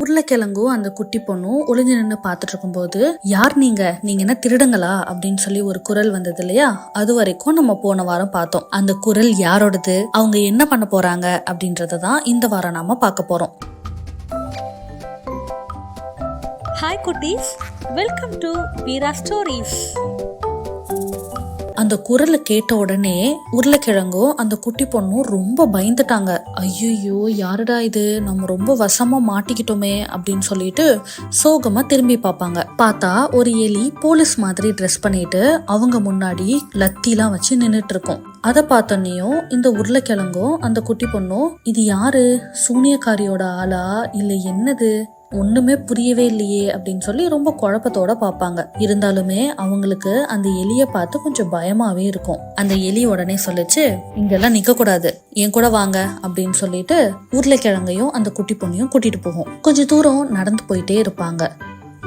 உருளைக்கிழங்கும் அந்த குட்டி பொண்ணும் ஒளிஞ்சு நின்று பார்த்துட்டு இருக்கும்போது யார் நீங்க? நீங்க என்ன திருடுங்களா? அப்படின்னு சொல்லி ஒரு குரல் வந்தது இல்லையா? அது வரைக்கும் நம்ம போன வாரம் பார்த்தோம். அந்த குரல் யாரோடது? அவங்க என்ன பண்ண போறாங்க? அப்படின்றத தான் இந்த வாரம் நாம பார்க்க போறோம். ஹாய் குட்டீஸ். வெல்கம் டு வீரா ஸ்டோரிஸ் அந்த குரலை கேட்ட உடனே உருளைக்கிழங்கும் அந்த குட்டி பொண்ணும் ரொம்ப பயந்துட்டாங்க. ஐயோ யாருடா இது? நம்ம ரொம்ப வசமா மாட்டிக்கிட்டோமே அப்படின்னு சொல்லிட்டு சோகமா திரும்பி பார்ப்பாங்க. பார்த்தா ஒரு எலி போலீஸ் மாதிரி ட்ரெஸ் பண்ணிட்டு அவங்க முன்னாடி லத்திலாம் வச்சு நின்றுட்டு இருக்கும் அதை பார்த்தோன்னையும் இந்த உருளைக்கிழங்கும் அந்த குட்டி பொண்ணும் இது யாரு? சூனியக்காரியோட ஆளா? இல்ல என்னது? ஒண்ணுமே புரியவே இல்லையே அப்படின்னு சொல்லி ரொம்ப குழப்பத்தோட பார்ப்பாங்க. இருந்தாலுமே அவங்களுக்கு அந்த எலிய பார்த்து கொஞ்சம் பயமாவே இருக்கும். அந்த எலி உடனே சொல்லிச்சு இங்கெல்லாம் நிக்க கூடாது என் கூட வாங்க அப்படின்னு சொல்லிட்டு உருளைக்கிழங்கையும் அந்த குட்டி பொண்ணையும் கூட்டிட்டு போகும். கொஞ்ச தூரம் நடந்து போயிட்டே இருப்பாங்க.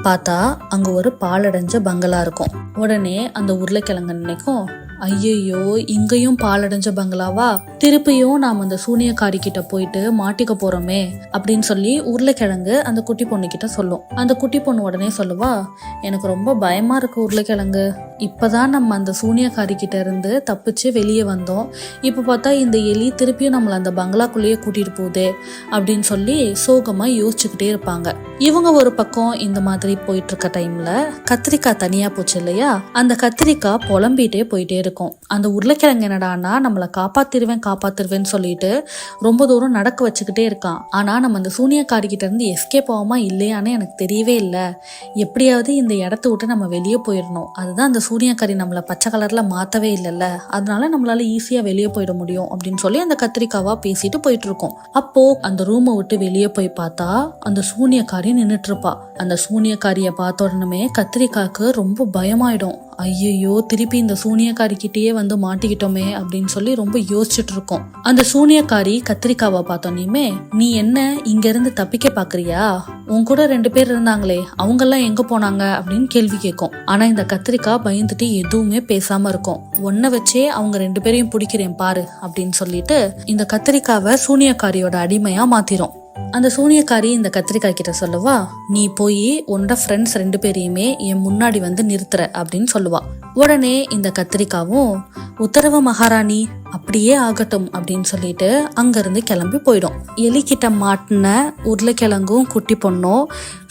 பார்த்தா அங்க ஒரு பாலடைஞ்ச பங்களா இருக்கும். உடனே அந்த உருளைக்கிழங்கு நினைக்கும் ஐயையோ இங்கேயும் பாலடைஞ்ச பங்களாவா? திருப்பியும் நாம் அந்த சூனியக்காரி கிட்ட போயிட்டு மாட்டிக்க போறோமே அப்படின்னு சொல்லி உருளைக்கிழங்கு அந்த குட்டி பொண்ணு கிட்ட சொல்லும். அந்த குட்டி பொண்ணு உடனே சொல்லுவா எனக்கு ரொம்ப பயமா இருக்கு உருளைக்கிழங்கு. இப்பதான் நம்ம அந்த சூனியக்காரிக்கிட்ட இருந்து தப்பிச்சு வெளியே வந்தோம். இப்போ பார்த்தா இந்த எலி திருப்பியும் நம்மளை அந்த பங்களாக்குள்ளேயே கூட்டிகிட்டு போகுதே அப்படின்னு சொல்லி சோகமாக யோசிச்சுக்கிட்டே இருப்பாங்க. இவங்க ஒரு பக்கம் இந்த மாதிரி போயிட்டு இருக்க டைம்ல கத்திரிக்காய் தனியா போச்சு இல்லையா? அந்த கத்திரிக்காய் புலம்பிட்டே போயிட்டே இருக்கும். அந்த உருளைக்கிழங்கு என்னடான்னா நம்மளை காப்பாத்திருவேன் காப்பாத்திருவேன்னு சொல்லிட்டு ரொம்ப தூரம் நடக்க வச்சுக்கிட்டே இருக்கான். ஆனா நம்ம அந்த சூனியக்காரிக்கிட்ட இருந்து எஸ்கேப் ஆகாம இல்லையான்னு எனக்கு தெரியவே இல்லை. எப்படியாவது இந்த இடத்த விட்டு நம்ம வெளியே போயிடணும். அதுதான் அந்த சூரியக்கறி நம்மளை பச்சை கலரில் மாற்றவே இல்லைல்ல. அதனால நம்மளால ஈஸியாக வெளியே போயிட முடியும் அப்படின்னு சொல்லி அந்த கத்திரிக்காவாக பேசிட்டு போயிட்டு இருக்கோம். அப்போ அந்த ரூமை விட்டு வெளியே போய் பார்த்தா அந்த சூனியக்காரி நின்றுட்டு இருப்பா. அந்த சூனியக்காரியை பார்த்த உடனே கத்திரிக்காக்கு ரொம்ப பயமாயிடும். ஐயையோ திருப்பி இந்த சூனியக்காரி கிட்டேயே வந்து மாட்டிக்கிட்டோமே அப்படின்னு சொல்லி ரொம்ப யோசிச்சுட்டு இருக்கோம். அந்த சூனியக்காரி கத்திரிக்காவை பார்த்தோன்னே நீ என்ன இங்க இருந்து தப்பிக்க பாக்குறியா உன் கூட ரெண்டு பேர் இருந்தாங்களே அவங்கெல்லாம் எங்க போனாங்க? அப்படின்னு கேள்வி கேட்கும். ஆனா இந்த கத்திரிக்காய் பயந்துட்டு எதுவுமே பேசாம இருக்கும். ஒன்ன வச்சே அவங்க ரெண்டு பேரையும் பிடிக்கிறேன் பாரு அப்படின்னு சொல்லிட்டு இந்த கத்திரிக்காவை சூனியக்காரியோட அடிமையா மாத்திரும். அந்த சூனியக்காரி இந்த கத்திரிக்காய் கிட்ட சொல்லுவா நீ போய் உன்னோட ஃப்ரெண்ட்ஸ் ரெண்டு பேரையுமே என் முன்னாடி வந்து நிறுத்துற அப்படின்னு சொல்லுவா. உடனே இந்த கத்திரிக்காவும் உத்தரவு மகாராணி அப்படியே ஆகட்டும் அப்படின்னு சொல்லிட்டு அங்கிருந்து கிளம்பி போயிடும். எலிக்கிட்ட மாட்டின உருளைக்கிழங்கும் குட்டி பொண்ணும்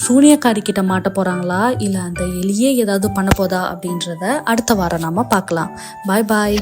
சூனியக்காரி கிட்ட மாட்ட போறாங்களா இல்லை அந்த எலியே ஏதாவது பண்ண போதா அப்படின்றத அடுத்த வாரம் நாம பார்க்கலாம். பாய் பாய்.